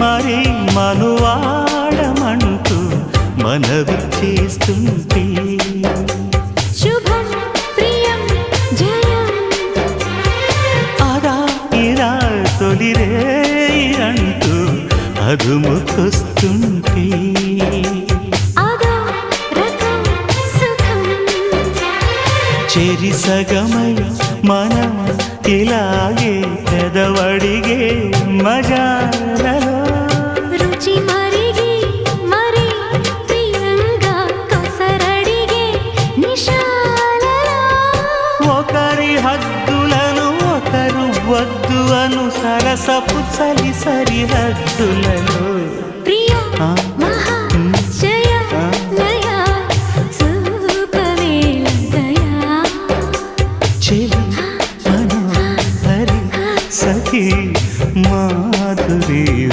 మరి మనువాడమంటూ మనవి చేస్తుంటే. అదా ఇదా తొలిరే అంటూ అదుముకొస్తుంటే చెరి సగమై మనం ఇలాగే పెదవడిగే సరిహద్దులను ఒకరు వద్దు అను సరసపు చలి సరిహద్దులను సఖీ మాధురి